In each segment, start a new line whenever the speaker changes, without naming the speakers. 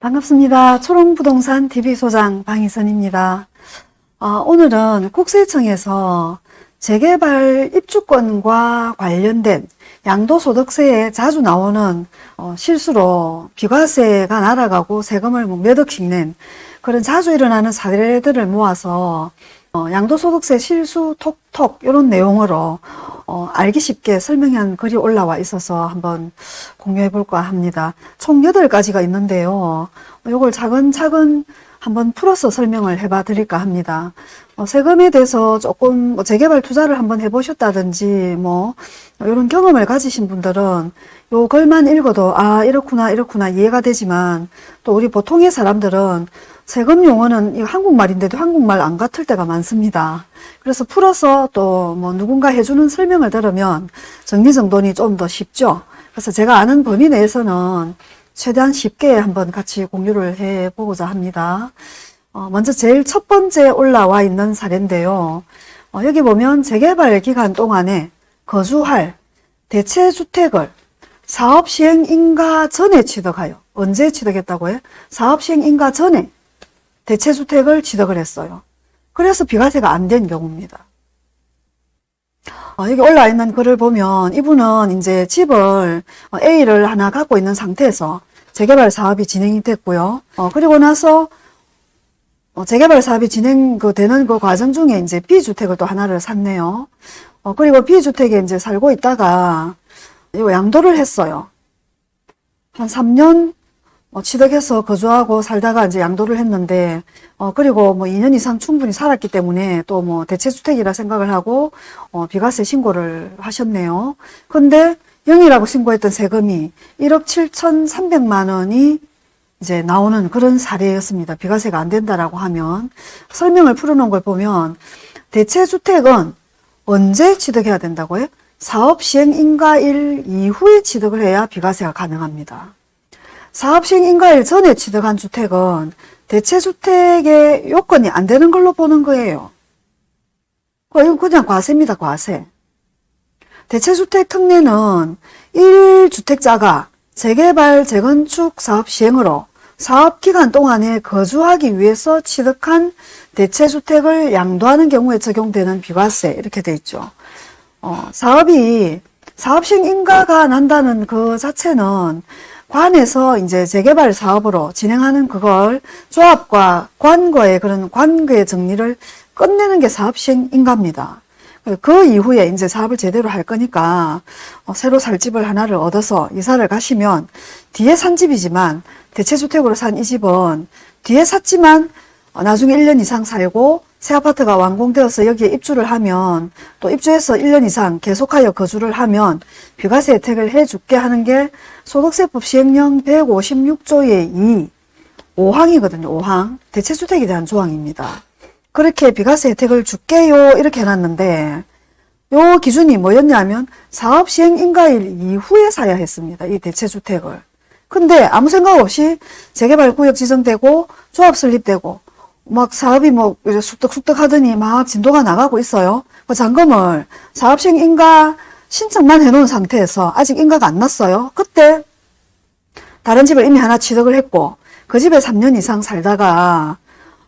반갑습니다. 초롱부동산 TV소장 방희선입니다. 아, 오늘은 국세청에서 재개발 입주권과 관련된 양도소득세에 자주 나오는 어, 실수로 비과세가 날아가고 세금을 뭐몇 억씩 낸 그런 자주 일어나는 사례들을 모아서 어, 양도소득세 실수 톡톡 이런 내용으로 어, 알기 쉽게 설명한 글이 올라와 있어서 한번 공유해 볼까 합니다. 총 8가지가 있는데요. 이걸 차근차근 한번 풀어서 설명을 해봐 드릴까 합니다. 어, 세금에 대해서 조금 뭐 재개발 투자를 한번 해보셨다든지 뭐 이런 경험을 가지신 분들은 요 글만 읽어도 아 이렇구나 이렇구나 이해가 되지만 또 우리 보통의 사람들은 세금 용어는 이 한국말인데도 한국말 안 같을 때가 많습니다. 그래서 풀어서 또 뭐 누군가 해주는 설명을 들으면 정리정돈이 좀 더 쉽죠. 그래서 제가 아는 범위 내에서는 최대한 쉽게 한번 같이 공유를 해 보고자 합니다. 어, 먼저 제일 첫 번째 올라와 있는 사례인데요. 어, 여기 보면 재개발 기간 동안에 거주할 대체 주택을 사업 시행 인가 전에 취득하여 언제 취득했다고요? 사업 시행 인가 전에 대체 주택을 취득을 했어요. 그래서 비과세가 안 된 경우입니다. 어, 여기 올라 있는 글을 보면 이분은 이제 집을 어, A를 하나 갖고 있는 상태에서 재개발 사업이 진행이 됐고요. 어, 그리고 나서 어, 재개발 사업이 진행 그 되는 그 과정 중에 이제 B주택을 또 하나를 샀네요. 어, 그리고 B주택에 이제 살고 있다가 이거 양도를 했어요. 한 3년 어, 취득해서 거주하고 살다가 이제 양도를 했는데, 어, 그리고 뭐 2년 이상 충분히 살았기 때문에 또 뭐 대체주택이라 생각을 하고, 어, 비과세 신고를 하셨네요. 근데 0이라고 신고했던 세금이 1억 7,300만 원이 이제 나오는 그런 사례였습니다. 비과세가 안 된다라고 하면. 설명을 풀어놓은 걸 보면, 대체 주택은 언제 취득해야 된다고요? 사업 시행 인가일 이후에 취득을 해야 비과세가 가능합니다. 사업 시행 인가일 전에 취득한 주택은 대체 주택의 요건이 안 되는 걸로 보는 거예요. 그 이건 그냥 과세입니다, 과세. 대체 주택 특례는 1주택자가 재개발, 재건축 사업 시행으로 사업 기간 동안에 거주하기 위해서 취득한 대체주택을 양도하는 경우에 적용되는 비과세 이렇게 돼 있죠. 어, 사업이 사업 시행 인가가 난다는 그 자체는 관에서 이제 재개발 사업으로 진행하는 그걸 조합과 관과의 그런 관계 정리를 끝내는 게 사업 시행 인가입니다. 그 이후에 이제 사업을 제대로 할 거니까 어, 새로 살 집을 하나를 얻어서 이사를 가시면 뒤에 산 집이지만 대체주택으로 산 이 집은 뒤에 샀지만 어, 나중에 1년 이상 살고 새 아파트가 완공되어서 여기에 입주를 하면 또 입주해서 1년 이상 계속하여 거주를 하면 비과세 혜택을 해줄게 하는 게 소득세법 시행령 156조의 2 5항이거든요. 5항 대체주택에 대한 조항입니다. 그렇게 비과세 혜택을 줄게요 이렇게 해놨는데 요 기준이 뭐였냐면 사업 시행 인가일 이후에 사야 했습니다. 이 대체주택을. 근데 아무 생각 없이 재개발 구역 지정되고 조합 설립되고 막 사업이 뭐 쑥덕쑥덕 하더니 막 진도가 나가고 있어요. 그 잔금을 사업 시행 인가 신청만 해놓은 상태에서 아직 인가가 안 났어요. 그때 다른 집을 이미 하나 취득을 했고 그 집에 3년 이상 살다가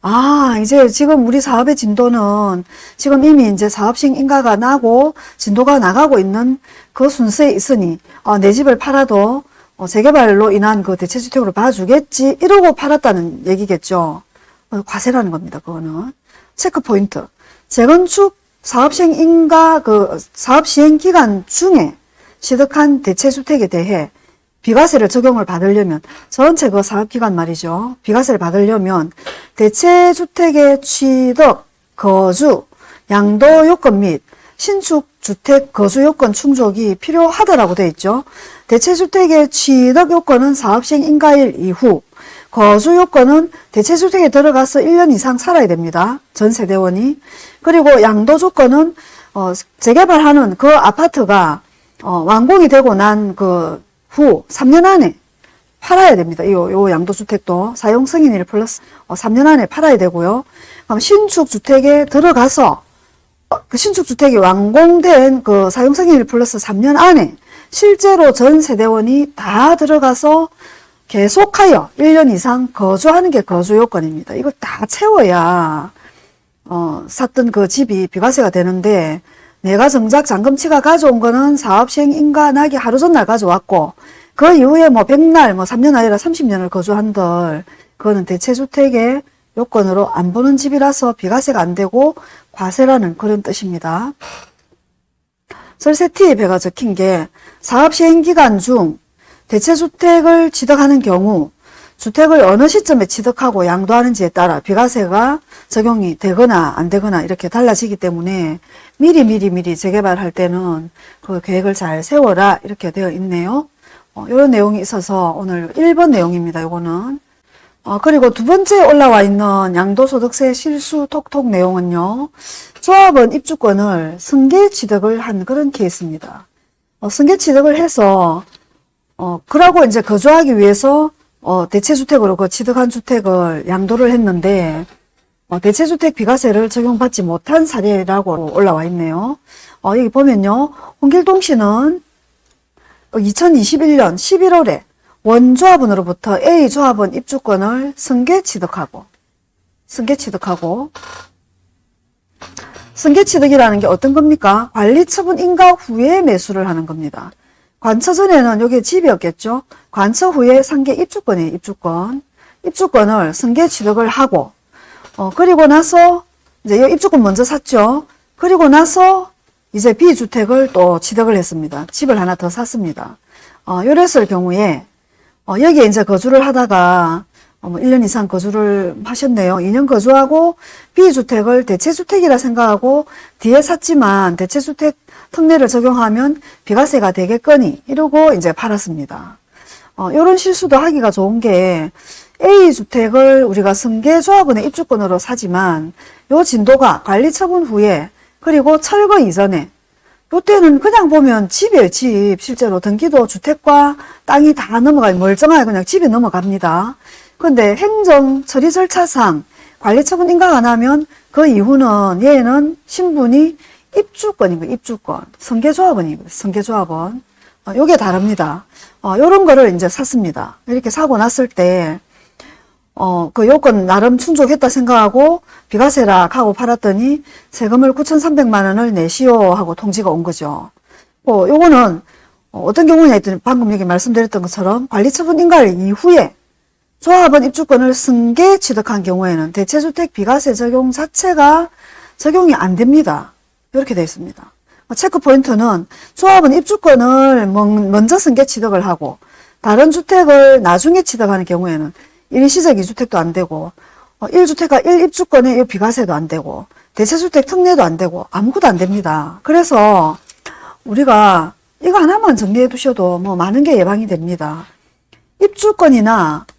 아, 이제 지금 우리 사업의 진도는 지금 이미 이제 사업식 인가가 나고 진도가 나가고 있는 그 순서에 있으니 어, 내 집을 팔아도 어, 재개발로 인한 그 대체주택으로 봐주겠지 이러고 팔았다는 얘기겠죠. 어, 과세라는 겁니다. 그거는 체크 포인트. 재건축 사업 시행 인가 그 사업 시행 기간 중에 취득한 대체주택에 대해 비과세를 적용을 받으려면 전체 그 사업기간 말이죠. 비과세를 받으려면 대체 주택의 취득, 거주, 양도 요건 및 신축 주택 거주 요건 충족이 필요하다라고 되어 있죠. 대체 주택의 취득 요건은 사업 시행 인가일 이후, 거주 요건은 대체 주택에 들어가서 1년 이상 살아야 됩니다. 전 세대원이. 그리고 양도 조건은 어, 재개발하는 그 아파트가 어, 완공이 되고 난그 후 3년 안에 팔아야 됩니다. 이 요 양도주택도 사용 승인일 플러스 어, 3년 안에 팔아야 되고요. 그럼 신축 주택에 들어가서 어, 그 신축 주택이 완공된 그 사용 승인일 플러스 3년 안에 실제로 전 세대원이 다 들어가서 계속하여 1년 이상 거주하는 게 거주 요건입니다. 이걸 다 채워야 어, 샀던 그 집이 비과세가 되는데 내가 정작 잔금치가 가져온 거는 사업 시행 인가 나기 하루 전날 가져왔고 그 이후에 뭐 100날 뭐 3년 아니라 30년을 거주한들 그거는 대체주택의 요건으로 안 보는 집이라서 비과세가 안 되고 과세라는 그런 뜻입니다. 설세 팁에가 적힌 게 사업 시행 기간 중 대체주택을 취득하는 경우 주택을 어느 시점에 취득하고 양도하는지에 따라 비과세가 적용이 되거나 안 되거나 이렇게 달라지기 때문에 미리 미리 미리 재개발할 때는 그 계획을 잘 세워라 이렇게 되어 있네요. 어, 이런 내용이 있어서 오늘 1번 내용입니다. 요거는 어, 그리고 두 번째 올라와 있는 양도소득세 실수 톡톡 내용은요. 조합원 입주권을 승계 취득을 한 그런 케이스입니다. 어, 승계 취득을 해서 어, 그러고 이제 거주하기 위해서 어, 대체주택으로 그 취득한 주택을 양도를 했는데 어, 대체주택 비과세를 적용받지 못한 사례라고 올라와 있네요. 어, 여기 보면요. 홍길동 씨는 2021년 11월에 원조합원으로부터 A 조합원 입주권을 승계 취득하고 승계 취득하고 승계 취득이라는 게 어떤 겁니까? 관리 처분 인가 후에 매수를 하는 겁니다. 관처 전에는 여기 집이었겠죠. 관처 후에 상계 입주권이에요. 입주권. 입주권을 승계 취득을 하고 어, 그리고 나서 이제 이 입주권 먼저 샀죠. 그리고 나서 이제 B주택을 또 취득을 했습니다. 집을 하나 더 샀습니다. 어, 이랬을 경우에 어, 여기에 이제 거주를 하다가 어, 뭐 1년 이상 거주를 하셨네요. 2년 거주하고 B주택을 대체주택이라 생각하고 뒤에 샀지만 대체주택 특례를 적용하면 비과세가 되겠거니 이러고 이제 팔았습니다. 어, 이런 실수도 하기가 좋은 게 A주택을 우리가 승계조합원의 입주권으로 사지만 요 진도가 관리 처분 후에 그리고 철거 이전에 요때는 그냥 보면 집이에요, 집. 실제로 등기도 주택과 땅이 다 넘어가요. 멀쩡하게 그냥 집이 넘어갑니다. 근데 행정 처리 절차상 관리 처분 인가가 안 하면 그 이후는 얘는 신분이 입주권인 거예요, 입주권. 성계조합원이거든요, 성계조합원. 어, 요게 다릅니다. 어, 요런 거를 이제 샀습니다. 이렇게 사고 났을 때, 어, 그 요건 나름 충족했다 생각하고 비과세라 하고 팔았더니 세금을 9,300만 원을 내시오 하고 통지가 온 거죠. 뭐, 요거는 어, 어떤 경우냐 했더니 방금 여기 말씀드렸던 것처럼 관리처분 인가를 이후에 조합원 입주권을 승계 취득한 경우에는 대체주택 비과세 적용 자체가 적용이 안 됩니다. 이렇게 되어 있습니다. 뭐 체크 포인트는 조합은 입주권을 먼- 먼저 승계 취득을 하고 다른 주택을 나중에 취득하는 경우에는 일시적 2주택도 안 되고 1주택과 1입주권의 이 비과세도 안 되고 대체주택 특례도 안 되고 아무것도 안 됩니다. 그래서 우리가 이거 하나만 정리해 두셔도 뭐 많은 게 예방이 됩니다. 입주권이나 어,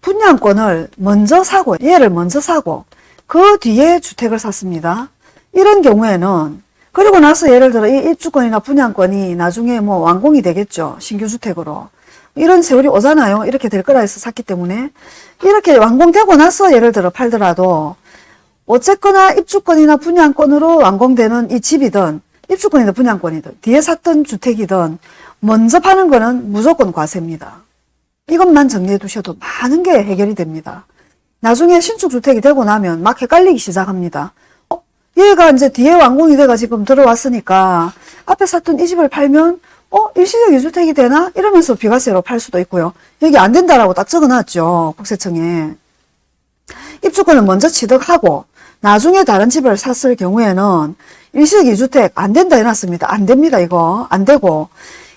분양권을 먼저 사고 얘를 먼저 사고 그 뒤에 주택을 샀습니다. 이런 경우에는 그리고 나서 예를 들어 이 입주권이나 분양권이 나중에 뭐 완공이 되겠죠. 신규 주택으로. 이런 세월이 오잖아요. 이렇게 될 거라 해서 샀기 때문에 이렇게 완공되고 나서 예를 들어 팔더라도 어쨌거나 입주권이나 분양권으로 완공되는 이 집이든 입주권이든 분양권이든 뒤에 샀던 주택이든 먼저 파는 거는 무조건 과세입니다. 이것만 정리해 두셔도 많은 게 해결이 됩니다. 나중에 신축 주택이 되고 나면 막 헷갈리기 시작합니다. 어, 얘가 이제 뒤에 완공이 돼가 지금 들어왔으니까 앞에 샀던 이 집을 팔면 어 일시적 유주택이 되나 이러면서 비과세로 팔 수도 있고요. 여기 안 된다라고 딱 적어놨죠 국세청에. 입주권을 먼저 취득하고 나중에 다른 집을 샀을 경우에는 일시적 2주택 안 된다 해놨습니다. 안 됩니다, 이거. 안 되고.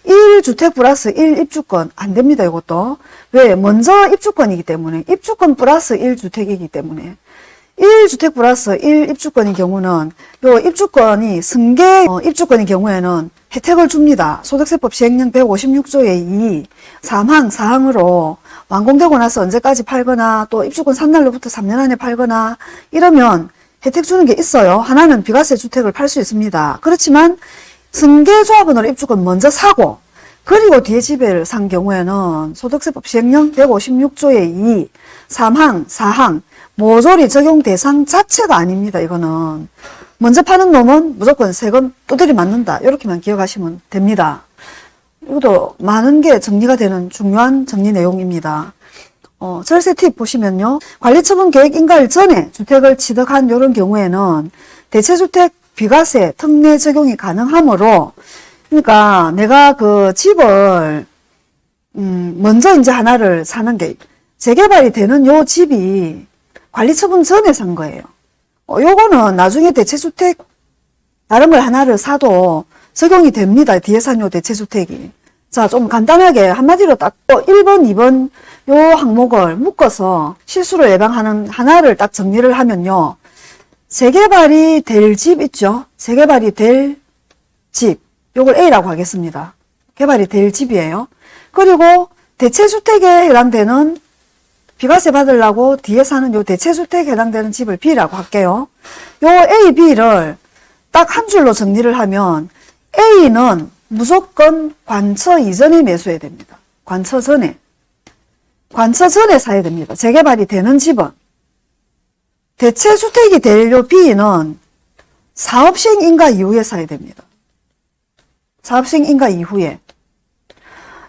1주택 플러스 1입주권 안 됩니다, 이것도. 왜? 먼저 입주권이기 때문에. 입주권 플러스 1주택이기 때문에. 1주택 플러스 1입주권인 경우는 요 입주권이 승계 어, 입주권인 경우에는 혜택을 줍니다. 소득세법 시행령 156조의 2, 3항, 4항으로 완공되고 나서 언제까지 팔거나 또 입주권 산 날로부터 3년 안에 팔거나 이러면 혜택 주는 게 있어요. 하나는 비과세 주택을 팔 수 있습니다. 그렇지만 승계조합원으로 입주권 먼저 사고 그리고 뒤에 집을 산 경우에는 소득세법 시행령 156조의 2, 3항, 4항 모조리 적용 대상 자체가 아닙니다. 이거는 먼저 파는 놈은 무조건 세금 두드리 맞는다. 이렇게만 기억하시면 됩니다. 이것도 많은 게 정리가 되는 중요한 정리 내용입니다. 어, 절세 팁 보시면요. 관리처분 계획 인가일 전에 주택을 취득한 이런 경우에는 대체주택 비과세 특례 적용이 가능하므로 그러니까 내가 그 집을 음, 먼저 이제 하나를 사는 게 재개발이 되는 요 집이 관리 처분 전에 산 거예요. 어, 요거는 나중에 대체주택 다른 걸 하나를 사도 적용이 됩니다. 뒤에 산요 대체주택이. 자, 좀 간단하게 한마디로 딱 1번, 2번 요 항목을 묶어서 실수를 예방하는 하나를 딱 정리를 하면요. 재개발이 될 집 있죠? 재개발이 될 집. 요걸 A라고 하겠습니다. 개발이 될 집이에요. 그리고 대체주택에 해당되는 비과세 받으려고 뒤에 사는 요 대체주택에 해당되는 집을 B라고 할게요. 요 A, B를 딱 한 줄로 정리를 하면 A는 무조건 관처 이전에 매수해야 됩니다. 관처 전에. 관처 전에 사야 됩니다. 재개발이 되는 집은. 대체 주택이 될요 B는 사업 시행 인가 이후에 사야 됩니다. 사업 시행 인가 이후에.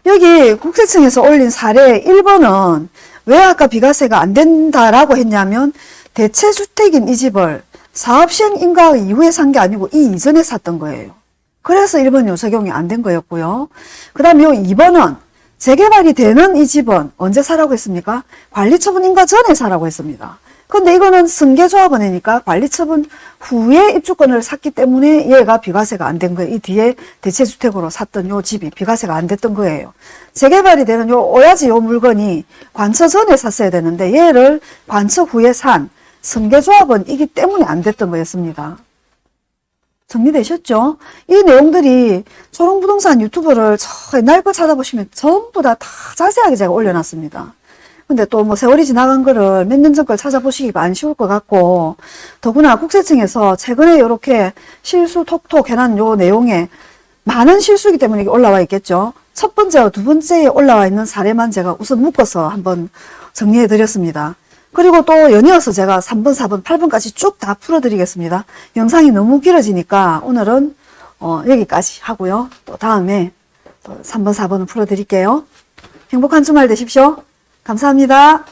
여기 국세청에서 올린 사례 1번은 왜 아까 비과세가 안 된다라고 했냐면 대체 주택인 이 집을 사업 시행 인가 이후에 산 게 아니고 이 이전에 샀던 거예요. 그래서 1번 요 적용이 안 된 거였고요. 그 다음에 요 2번은 재개발이 되는 이 집은 언제 사라고 했습니까? 관리처분 인가 전에 사라고 했습니다. 근데 이거는 승계조합원이니까 관리처분 후에 입주권을 샀기 때문에 얘가 비과세가 안 된 거예요. 이 뒤에 대체주택으로 샀던 요 집이 비과세가 안 됐던 거예요. 재개발이 되는 요 오야지 요 물건이 관처 전에 샀어야 되는데 얘를 관처 후에 산 승계조합원이기 때문에 안 됐던 거였습니다. 정리되셨죠? 이 내용들이 초롱부동산 유튜브를 저 옛날 거 찾아보시면 전부 다 다 자세하게 제가 올려놨습니다. 근데 또 뭐 세월이 지나간 거를 몇 년 전 걸 찾아보시기가 안 쉬울 것 같고, 더구나 국세청에서 최근에 이렇게 실수 톡톡 해놓은 요 내용에 많은 실수이기 때문에 올라와 있겠죠. 첫 번째와 두 번째에 올라와 있는 사례만 제가 우선 묶어서 한번 정리해 드렸습니다. 그리고 또 연이어서 제가 3번, 4번, 8번까지 쭉 다 풀어드리겠습니다. 영상이 너무 길어지니까 오늘은 어, 여기까지 하고요. 또 다음에 또 3번, 4번은 풀어드릴게요. 행복한 주말 되십시오. 감사합니다.